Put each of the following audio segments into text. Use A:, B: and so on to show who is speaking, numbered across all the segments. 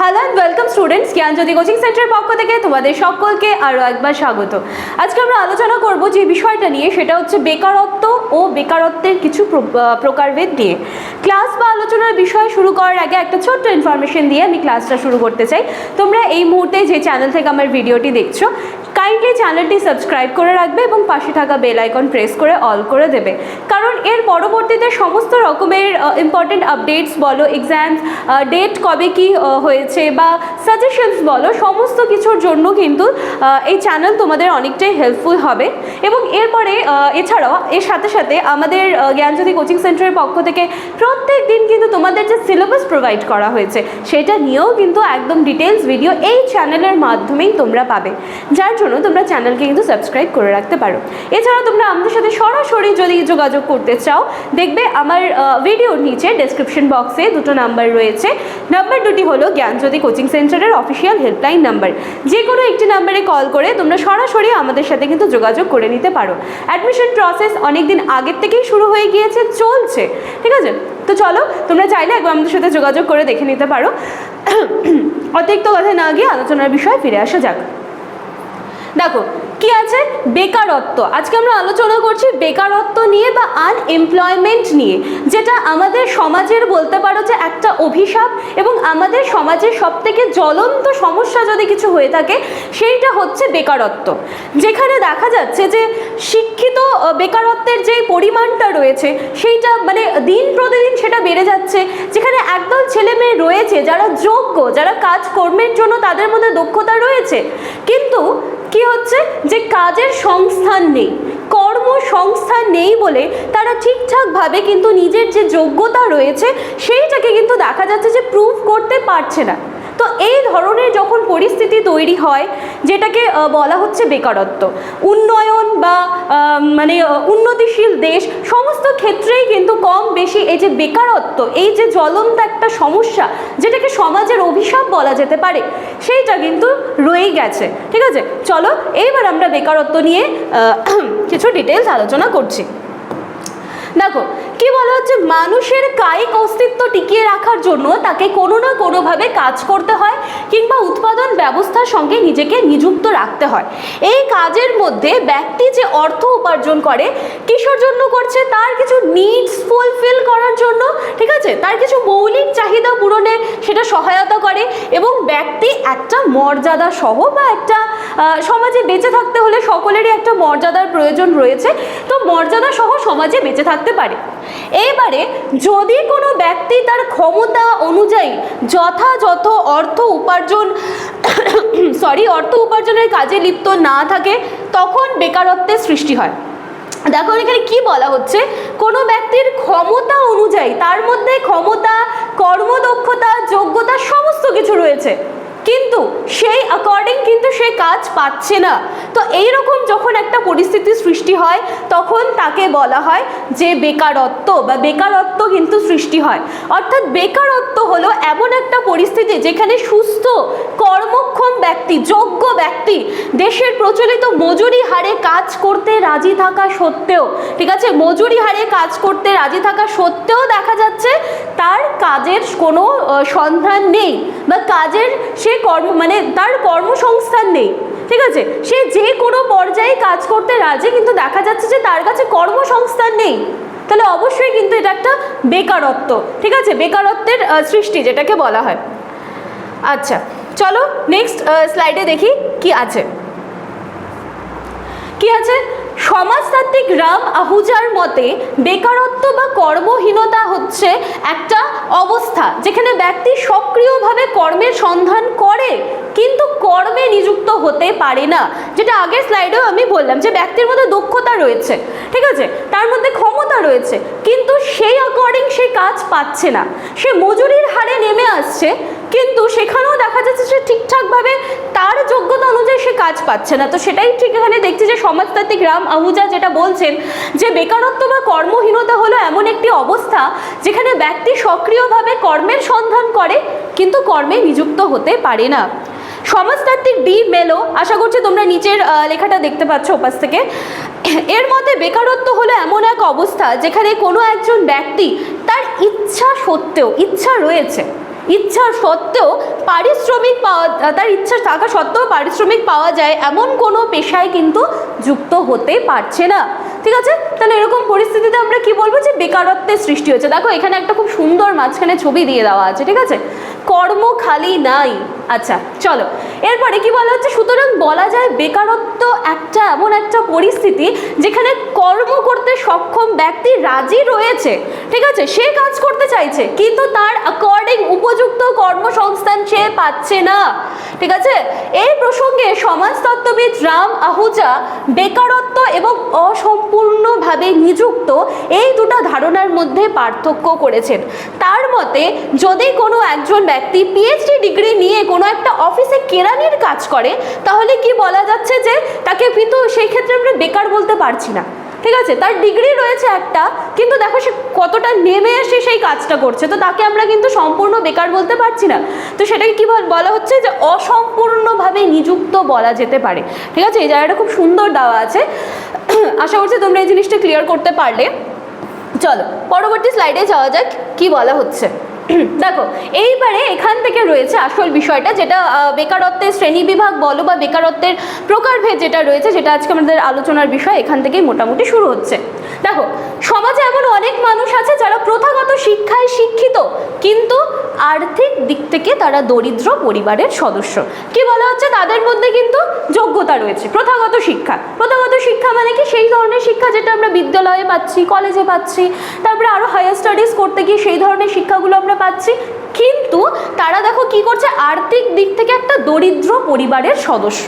A: Hello and welcome students Gyanjyoti coaching সেন্টারের পক্ষ থেকে তোমাদের সকলকে আরও একবার স্বাগত। আজকে আমরা আলোচনা করব যে বিষয়টা নিয়ে, সেটা হচ্ছে বেকারত্ব ও বেকারত্বের কিছু প্র- প্রকারভেদ নিয়ে। ক্লাস বা আলোচনার বিষয় শুরু করার আগে একটা ছোট্ট ইনফরমেশন দিয়ে আমি ক্লাসটা শুরু করতে চাই। তোমরা এই মুহূর্তে যে চ্যানেল থেকে আমার ভিডিওটি দেখছ কাইন্ডলি চ্যানেলটি সাবস্ক্রাইব করে রাখবে এবং পাশে থাকা বেল আইকন প্রেস করে অল করে দেবে। কারণ এর পরবর্তীতে সমস্ত রকমের ইম্পর্টেন্ট আপডেটস বলো এক্সাম ডেট কবে কি হয়েছে বা সাজেশনস বলো, সমস্ত কিছুর জন্য কিন্তু এই চ্যানেল তোমাদের অনেকটাই হেল্পফুল হবে। এবং এরপরে এছাড়াও, এর সাথে সাথে আমাদের জ্ঞানজ্যোতি কোচিং সেন্টারের পক্ষ থেকে প্রত্যেক দিন কিন্তু তোমাদের যে সিলেবাস প্রোভাইড করা হয়েছে, সেটা নিয়েও কিন্তু একদম ডিটেলস ভিডিও এই চ্যানেলের মাধ্যমেই তোমরা পাবে। যার জন্য তোমরা চ্যানেলকে কিন্তু সাবস্ক্রাইব করে রাখতে পারো। এছাড়া তোমরা আমাদের সাথে সরাসরি যদি যোগাযোগ করতে চাও, দেখবে আমার ভিডিওর নিচে ডেসক্রিপশন বক্সে দুটো নাম্বার রয়েছে। নাম্বার দুটি হলো জ্ঞানজ্যোতি কোচিং সেন্টারের অফিসিয়াল হেল্পলাইন নাম্বার যে কোনো একটি নাম্বারে কল করে তোমরা সরাসরি আমাদের সাথে কিন্তু যোগাযোগ করে নিতে পারো। অ্যাডমিশন প্রসেস অনেক দিন আগের থেকেই শুরু হয়ে গিয়েছে, চলছে। ঠিক আছে? তো চলো, তোমরা চাইলে একবার আমাদের সাথে যোগাযোগ করে দেখে নিতে পারো। অতিরিক্ত কথা না গিয়ে আলোচনার বিষয়ে ফিরে আসা যাক। দেখো, কি আছে? বেকারত্ব। আজকে আমরা আলোচনা করছি বেকারত্ব নিয়ে বা আনএমপ্লয়মেন্ট নিয়ে, যেটা আমাদের সমাজের বলতে পারো যে একটা অভিশাপ এবং আমাদের সমাজের সব থেকে জ্বলন্ত সমস্যা যদি কিছু হয়ে থাকে, সেইটা হচ্ছে বেকারত্ব। যেখানে দেখা যাচ্ছে যে শিক্ষিত বেকারত্বের যে পরিমাণটা রয়েছে, সেইটা মানে দিন প্রতিদিন সেটা বেড়ে যাচ্ছে। যেখানে একদল ছেলে মেয়ে রয়েছে, যারা যোগ্য, যারা কাজ কর্মের জন্য তাদের মধ্যে দক্ষতা রয়েছে। কিন্তু কি হচ্ছে? যে কাজের সংস্থান নেই কর্মসংস্থান নেই বলে তারা ঠিকঠাকভাবে কিন্তু নিজের যে যোগ্যতা রয়েছে, সেইটাকে কিন্তু দেখা যাচ্ছে যে প্রুভ করতে পারছে না। তো এই ধরনের যখন পরিস্থিতি তৈরি হয়, যেটাকে বলা হচ্ছে বেকারত্ব, উন্নয়ন বা মানে উন্নতিশীল দেশ, সমস্ত ক্ষেত্রেই কিন্তু কম বেশি এই যে বেকারত্ব, এই যে জ্বলন্ত একটা সমস্যা, যেটাকে সমাজের অভিশাপ বলা যেতে পারে, সেইটা কিন্তু রয়েই গেছে, ঠিক আছে? চলো, এইবার আমরা বেকারত্ব নিয়ে কিছু ডিটেলস আলোচনা করছি। দেখো কি বলা হচ্ছে মানুষের কায়িক অস্তিত্ব টিকিয়ে রাখার জন্য তাকে কোনো না কোনোভাবে কাজ করতে হয় কিংবা উৎপাদন ব্যবস্থার সঙ্গে নিজেকে নিযুক্ত রাখতে হয়। এই কাজের মধ্যে ব্যক্তি যে অর্থ উপার্জন করে, কিসের জন্য করছে, তার কিছু নিডস ফুলফিল করার জন্য আছে তার কিছু মৌলিক চাহিদা পূরণে সেটা সহায়তা করে এবং ব্যক্তি একটা মর্যাদা সহ বা একটা সমাজে বেঁচে থাকতে হলে সকলেরই একটা মর্যাদার প্রয়োজন রয়েছে। তো মর্যাদা সহ সমাজে বেঁচে থাকতে পারে। এইবারে যদি কোনো ব্যক্তি তার ক্ষমতা অনুযায়ী যথাযথ অর্থ উপার্জন সরি অর্থ উপার্জনের কাজে লিপ্ত না থাকে, তখন বেকারত্বের সৃষ্টি হয়। দেখো এখানে কি বলা হচ্ছে? কোনো ব্যক্তির ক্ষমতা অনুযায়ী, তার মধ্যে ক্ষমতা, কর্মদক্ষতা, যোগ্যতা, সমস্ত কিছু রয়েছে। কিন্তু সেই অ্যাকর্ডিং কিন্তু সে কাজ পাচ্ছে না। তো এই রকম যখন একটা পরিস্থিতি সৃষ্টি হয়, তখন তাকে বলা হয় যে বেকারত্ব বা বেকারত্ব কিন্তু সৃষ্টি হয়। অর্থাৎ বেকারত্ব হলো এমন একটা পরিস্থিতি যেখানে সুস্থ, কর্মক্ষম ব্যক্তি, যোগ্য ব্যক্তি দেশের প্রচলিত মজুরি হারে কাজ করতে রাজি থাকা সত্ত্বেও, ঠিক আছে? মজুরি হারে কাজ করতে রাজি থাকা সত্ত্বেও দেখা যাচ্ছে তার কাজের কোনো সন্ধান নেই বা কাজের সে কর্ম মানে তার কর্মসংস্থান নেই, ঠিক আছে? সে যে কোনো পর্যায়ে কাজ করতে রাজি, কিন্তু দেখা যাচ্ছে যে তার কাছে কর্মসংস্থান নেই। তাহলে অবশ্যই কিন্তু এটা একটা বেকারত্ব, ঠিক আছে? বেকারত্বের সৃষ্টি, যেটাকে বলা হয়। আচ্ছা চলো নেক্সট স্লাইডে দেখি কি আছে। কি আছে? সমাজতাত্ত্বিক রাম আহুজার মতে বেকারত্ব বা কর্মহীনতা হচ্ছে একটা অবস্থা যেখানে ব্যক্তি সক্রিয়ভাবে কর্মের সন্ধান করে, কিন্তু কর্মে নিযুক্ত হতে পারে না। যেটা আগের স্লাইডেও আমি বললাম যে ব্যক্তির মধ্যে দক্ষতা রয়েছে, ঠিক আছে? তার মধ্যে ক্ষমতা রয়েছে, কিন্তু সেই অ্যাকর্ডিং সে কাজ পাচ্ছে না। সে মজুরির হারে নেমে আসছে কিন্তু সেখানেও দেখা যাচ্ছে যে ঠিকঠাকভাবে তার যোগ্যতা অনুযায়ী সে কাজ পাচ্ছে না। তো সেটাই ঠিক এখানে দেখছি যে সমাজতাত্ত্বিক রাম আহুজা যেটা বলছেন যে বেকারত্ব বা কর্মহীনতা হলো এমন একটি অবস্থা যেখানে ব্যক্তি সক্রিয়ভাবে কর্মের সন্ধান করে, কিন্তু কর্মে নিযুক্ত হতে পারে না। সমাজতাত্ত্বিক ডি মেলো, আশা করছি তোমরা নিচের লেখাটা দেখতে পাচ্ছ ওপাশ থেকে। এর মতে বেকারত্ব হলো এমন এক অবস্থা যেখানে কোনো একজন ব্যক্তি তার ইচ্ছা সত্ত্বেও, ইচ্ছা রয়েছে ইচ্ছা সত্ত্বেও পারিশ্রমিক পাওয়া, তার ইচ্ছা থাকা সত্ত্বেও পারিশ্রমিক পাওয়া যায় এমন কোনো পেশায় কিন্তু যুক্ত হতে পারছে না। ঠিক আছে? তাহলে এরকম পরিস্থিতিতে আমরা কি বলব যে বেকারত্বের সৃষ্টি হচ্ছে দেখো, এখানে একটা খুব সুন্দর মাঝখানে ছবি দিয়ে দেওয়া আছে, ঠিক আছে? কর্ম খালি নাই। আচ্ছা চলো। এরপরে কি বলা হচ্ছে? সুতরাং বলা যায় বেকারত্ব একটা এমন একটা পরিস্থিতি যেখানে কর্ম ব্যক্তি রাজি রয়েছে, ঠিক আছে? সে কাজ করতে চাইছে, কিন্তু তার অ্যাকর্ডিং উপযুক্ত কর্মসংস্থান সে পাচ্ছে না, ঠিক আছে? এই প্রসঙ্গে সমাজতত্ত্ববিদ রাম আহুজা বেকারত্ব এবং অসম্পূর্ণভাবে নিযুক্ত এই দুটো ধারণার মধ্যে পার্থক্য করেছেন। তার মতে, যদি কোনো একজন ব্যক্তি পিএইচডি ডিগ্রি নিয়ে কোনো একটা অফিসে কেরানির কাজ করে, তাহলে কি বলা যাচ্ছে যে তাকে কিন্তু সেই ক্ষেত্রে আমরা বেকার বলতে পারছি না? ঠিক আছে, তার ডিগ্রি রয়েছে একটা, কিন্তু দেখো সে কতটা নেমে এসে সেই কাজটা করছে, তো তাকে আমরা কিন্তু সম্পূর্ণ বেকার বলতে পারছি না। তো সেটাকে কি বল- হচ্ছে যে অসম্পূর্ণভাবে নিযুক্ত বলা যেতে পারে। ঠিক আছে, এই জায়গাটা খুব সুন্দর দেওয়া আছে। আশা করছি তোমরা এই জিনিসটা ক্লিয়ার করতে পারলে। চলো, পরবর্তী স্লাইডে যাওয়া যাক, কি বলা হচ্ছে। দেখো, এইবারে এখান থেকে রয়েছে আসল বিষয়টা, যেটা বেকারত্বের শ্রেণি বিভাগ বলো বা বেকারত্বের প্রকারভেদ যেটা রয়েছে যেটা আজকে আমাদের আলোচনার বিষয়, এখান থেকেই মোটামুটি শুরু হচ্ছে। দেখো, সমাজে এমন অনেক মানুষ আছে যারা প্রথাগত শিক্ষায় শিক্ষিত, কিন্তু আর্থিক দিক থেকে তারা দরিদ্র পরিবারের সদস্য। কি বলা হচ্ছে? তাদের মধ্যে কিন্তু যোগ্যতা রয়েছে, প্রথাগত শিক্ষা। প্রথাগত শিক্ষা মানে কি? সেই ধরনের শিক্ষা যেটা আমরা বিদ্যালয়ে পাচ্ছি, কলেজে পাচ্ছি, তারপরে আরও হায়ার স্টাডিজ করতে গিয়ে সেই ধরনের শিক্ষাগুলো আমরা পাচ্ছি। কিন্তু তারা দেখো কি করছে? আর্থিক দিক থেকে একটা দরিদ্র পরিবারের সদস্য।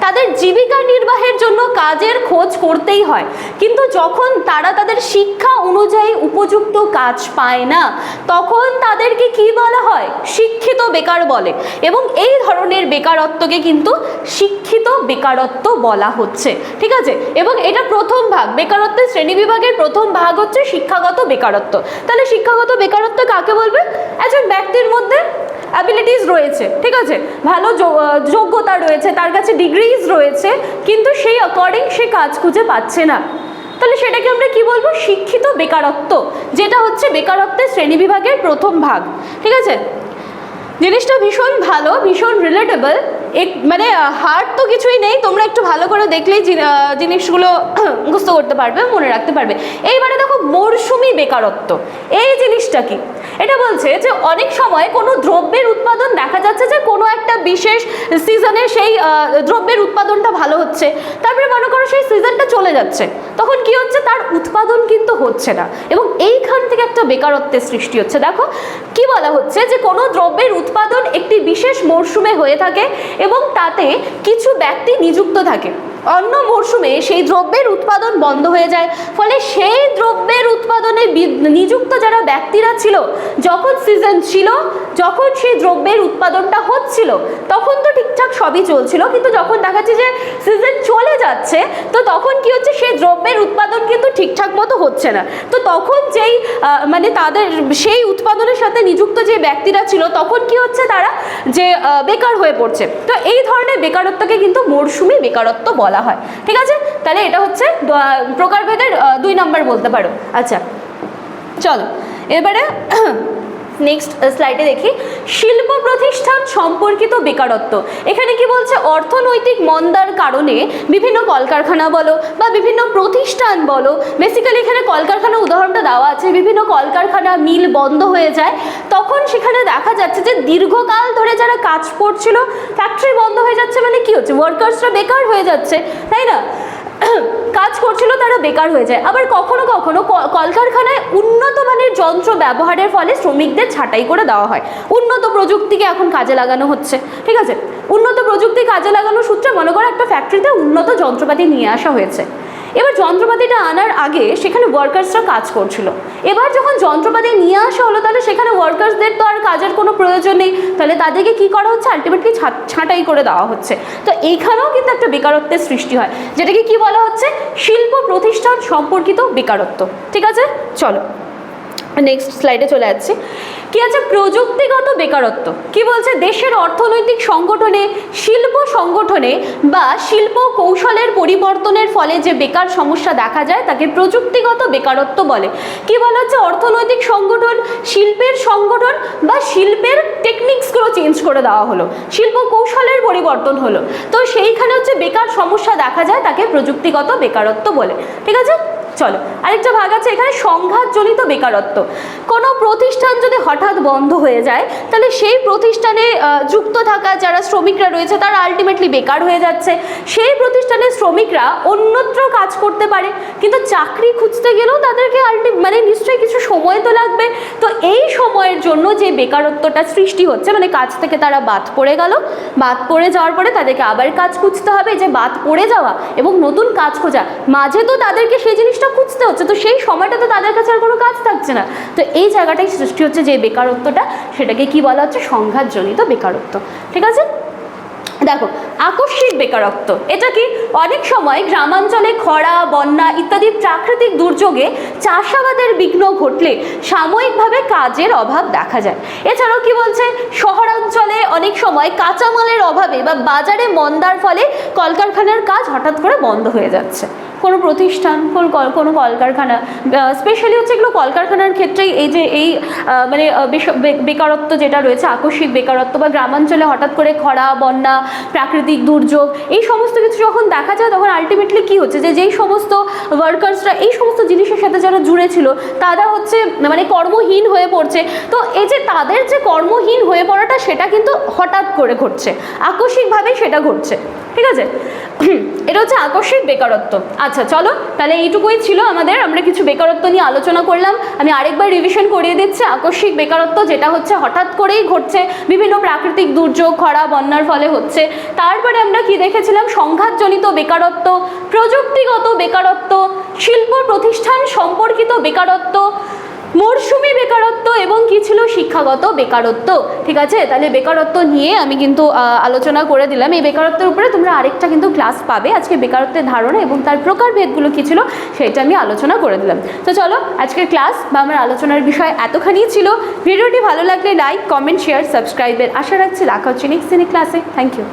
A: তাদের জীবিকা নির্বাহের জন্য কাজের খোঁজ করতেই হয়। কিন্তু যখন তারা তাদের শিক্ষা অনুযায়ী উপযুক্ত কাজ পায় না, তখন তাদেরকে কি বলা হয়? শিক্ষিত বেকার বলে। এবং এই ধরনের বেকারত্বকে কিন্তু শিক্ষিত বেকারত্ব বলা হচ্ছে। ঠিক আছে? এবং এটা প্রথম ভাগ। বেকারত্বের শ্রেণি বিভাগের প্রথম ভাগ হচ্ছে শিক্ষাগত বেকারত্ব। তাহলে শিক্ষাগত বেকারত্ব কাকে বলবে? একজন ব্যক্তির মধ্যে অ্যাবিলিটিস রয়েছে, ঠিক আছে? ভালো যোগ্যতা রয়েছে, তার কাছে ডিগ্রিজ রয়েছে, কিন্তু সেই অ্যাকর্ডিং সে কাজ খুঁজে পাচ্ছে না। তাহলে সেটাকে আমরা কি বলব? শিক্ষিত বেকারত্ব, যেটা হচ্ছে বেকারত্বের শ্রেণি বিভাগের প্রথম ভাগ, ঠিক আছে? জিনিসটা ভীষণ ভালো, ভীষণ রিলেটেবল এক মানে হার্ড তো কিছুই নেই, তোমরা একটু ভালো করে দেখলেই জিনিসগুলো মুখস্থ করতে পারবে, মনে রাখতে পারবে। এইবারে দেখো মরশুমি বেকারত্ব। এই জিনিসটা কি? এটা বলছে যে অনেক সময় কোনো দ্রব্যের উৎপাদন দেখা যাচ্ছে যে কোনো একটা বিশেষ সিজনে সেই দ্রব্যের উৎপাদনটা ভালো হচ্ছে। তারপরে মনে করো সেই সিজনটা চলে যাচ্ছে। তখন কি হচ্ছে? তার উৎপাদন কিন্তু হচ্ছে না। এবং এইখান থেকে একটা বেকারত্বের সৃষ্টি হচ্ছে। দেখো, কি বলা হচ্ছে যে কোনো দ্রব্যের উৎপাদন একটি বিশেষ মরশুমে হয়ে থাকে এবং তাতে কিছু ব্যক্তি নিযুক্ত থাকে। অন্য মরশুমে সেই দ্রব্যের উৎপাদন বন্ধ হয়ে যায়। ফলে সেই দ্রব্যের উৎপাদনে নিযুক্ত যারা ব্যক্তিরা ছিল, যখন সিজন ছিল, যখন সেই দ্রব্যের উৎপাদনটা হচ্ছিল, তখন তো ঠিকঠাক সবই চলছিল। কিন্তু যখন দেখাচ্ছে যে সিজন চলে যাচ্ছে, তো তখন কি হচ্ছে? সেই দ্রব্যের উৎপাদন কিন্তু ঠিকঠাক মতো হচ্ছে না। তো তখন যেই মানে তাদের সেই উৎপাদনের সাথে নিযুক্ত যে ব্যক্তিরা ছিল, তখন কি হচ্ছে তারা যে বেকার হয়ে পড়ছে। তো এই ধরনের বেকারত্বকে কিন্তু মরশুমি বেকারত্ব বলা। হয়। ঠিক আছে? তাহলে এটা হচ্ছে প্রকারভেদের দুই নম্বর বলতে পারো। আচ্ছা চলো। এবারে নেক্সট স্লাইডে দেখি। শিল্প প্রতিষ্ঠান সম্পর্কিত বেকারত্ব। এখানে কি বলছে? অর্থনৈতিক মন্দার কারণে বিভিন্ন কলকারখানা বলো বা বিভিন্ন প্রতিষ্ঠান বলো বেসিক্যালি এখানে কলকারখানা উদাহরণটা দেওয়া আছে, বিভিন্ন কলকারখানা মিল বন্ধ হয়ে যায়। তখন সেখানে দেখা যাচ্ছে যে দীর্ঘকাল ধরে যারা কাজ করছিল ফ্যাক্টরি বন্ধ হয়ে যাচ্ছে মানে কি হচ্ছে? ওয়ার্কার্সরা বেকার হয়ে যাচ্ছে, তাই না? কাজ করছিল তারা বেকার হয়ে যায়। আবার কখনো কখনো কলকারখানায় উন্নত মানের যন্ত্র ব্যবহারের ফলে শ্রমিকদের ছাঁটাই করে দেওয়া হয়। উন্নত প্রযুক্তিকে এখন কাজে লাগানো হচ্ছে, ঠিক আছে? উন্নত প্রযুক্তি কাজে লাগানোর সূত্রে মনে করো একটা ফ্যাক্টরিতে উন্নত যন্ত্রপাতি নিয়ে আসা হয়েছে। এবার যন্ত্রপাতিটা আনার আগে সেখানে ওয়ার্কার্সরা কাজ করছিল। এবার যখন যন্ত্রপাতি নিয়ে আসা হলো, তাহলে সেখানে ওয়ার্কার্সদের তো আর কাজের কোনো প্রয়োজন নেই। তাহলে তাদেরকে কি করা হচ্ছে? আলটিমেটলি ছাঁটাই করে দেওয়া হচ্ছে। তো এইখানেও কিন্তু একটা বেকারত্বের সৃষ্টি হয়। যেটাকে কি বলা হচ্ছে? শিল্প প্রতিষ্ঠান সম্পর্কিত বেকারত্ব। ঠিক আছে? চলো। নেক্সট স্লাইডে চলে যাচ্ছি। কি আছে? প্রযুক্তিগত বেকারত্ব। কি বলছে? দেশের অর্থনৈতিক সংগঠনে, শিল্প সংগঠনে বা শিল্প কৌশলের পরিবর্তনের ফলে যে বেকার সমস্যা দেখা যায়, তাকে প্রযুক্তিগত বেকারত্ব বলে। কি বলা হচ্ছে? অর্থনৈতিক সংগঠন, শিল্পের সংগঠন বা শিল্পের টেকনিক্সগুলো চেঞ্জ করে দেওয়া হলো। শিল্প কৌশলের পরিবর্তন হলো। তো সেইখানে হচ্ছে বেকার সমস্যা দেখা যায়, তাকে প্রযুক্তিগত বেকারত্ব বলে। ঠিক আছে? চলো, আরেকটা ভাগ আছে এখানে সংঘাতজনিত বেকারত্ব। কোনো প্রতিষ্ঠান যদি হঠাৎ বন্ধ হয়ে যায়, তাহলে সেই প্রতিষ্ঠানে যুক্ত থাকা যারা শ্রমিকরা রয়েছে, তারা আলটিমেটলি বেকার হয়ে যাচ্ছে। সেই প্রতিষ্ঠানের শ্রমিকরা অন্যত্র কাজ করতে পারে, কিন্তু চাকরি খুঁজতে গেলেও তাদেরকে আলটি মানে নিশ্চয়ই কিছু সময় তো লাগবে। তো এই সময়ের জন্য যে বেকারত্বটা সৃষ্টি হচ্ছে মানে কাজ থেকে তারা বাদ পড়ে গেল, বাদ পড়ে যাওয়ার পরে তাদেরকে আবার কাজ খুঁজতে হবে যে বাদ পড়ে যাওয়া এবং নতুন কাজ খোঁজা। মাঝে তো তাদেরকে সেই জিনিসটা খুঁজতে হচ্ছে। তো সেই সময়টা তো তাদের কাছে আর কোনো কাজ থাকছে না। তো এই জায়গাটাই সৃষ্টি হচ্ছে যে বেকারত্বটা, সেটাকে কি বলা হচ্ছে? সংঘাতজনিত বেকারত্ব। ঠিক আছে? দেখো, আকস্মিক বেকারত্ব। এটা কি? অনেক সময় গ্রামাঞ্চলে খরা, বন্যা ইত্যাদি প্রাকৃতিক দুর্যোগে চাষাবাদের বিঘ্ন ঘটলে সাময়িকভাবে কাজের অভাব দেখা যায়। এছাড়াও কি বলছে? শহরাঞ্চলে অনেক সময় কাঁচামালের অভাবে বা বাজারে মন্দার ফলে কলকারখানার কাজ হঠাৎ করে বন্ধ হয়ে যাচ্ছে। কোনো প্রতিষ্ঠান, কোনো কল- কোনো কলকারখানা স্পেশালি হচ্ছে এগুলো কলকারখানার ক্ষেত্রেই এই যে এই মানে বেকারত্ব যেটা রয়েছে, আকস্মিক বেকারত্ব বা গ্রামাঞ্চলে হঠাৎ করে খরা, বন্যা, প্রাকৃতিক দুর্যোগ, এই সমস্ত কিছু যখন দেখা যায় তখন আলটিমেটলি কি হচ্ছে? যে যেই সমস্ত ওয়ার্কার্সরা এই সমস্ত জিনিসের সাথে যারা জুড়ে ছিল, তারা হচ্ছে মানে কর্মহীন হয়ে পড়ছে। তো এই যে তাদের যে কর্মহীন হয়ে পড়াটা, সেটা কিন্তু হঠাৎ করে ঘটছে। আকস্মিকভাবেই সেটা ঘটছে। ঠিক আছে? এটা হচ্ছে আকস্মিক বেকারত্ব। আচ্ছা চলো, তাহলে এইটুকুই ছিল আমাদের, আমরা কিছু বেকারত্ব নিয়ে আলোচনা করলাম। আমি আরেকবার রিভিশন করিয়ে দিচ্ছি, আকস্মিক বেকারত্ব যেটা হচ্ছে হঠাৎ করেই ঘটছে, বিভিন্ন প্রাকৃতিক দুর্যোগ, খরা, বন্যার ফলে হচ্ছে। তারপরে আমরা কি দেখেছিলাম? সংঘাতজনিত বেকারত্ব, প্রযুক্তিগত বেকারত্ব, শিল্প প্রতিষ্ঠান সম্পর্কিত বেকারত্ব মরশুমি বেকারত্ব এবং কি ছিল শিক্ষাগত বেকারত্ব? ঠিক আছে? তাহলে বেকারত্ব নিয়ে আমি কিন্তু আলোচনা করে দিলাম। এই বেকারত্বের উপরে তোমরা আরেকটা কিন্তু ক্লাস পাবে। আজকে বেকারত্বের ধারণা এবং তার প্রকারভেদগুলো কী ছিল সেটা আমি আলোচনা করে দিলাম। তো চলো, আজকের ক্লাস বা আমার আলোচনার বিষয় এতখানিই ছিল। ভিডিওটি ভালো লাগলে লাইক কমেন্ট শেয়ার সাবস্ক্রাইবের আশা রাখছি দেখা হচ্ছে নেক্সট দিনের ক্লাসে থ্যাংক ইউ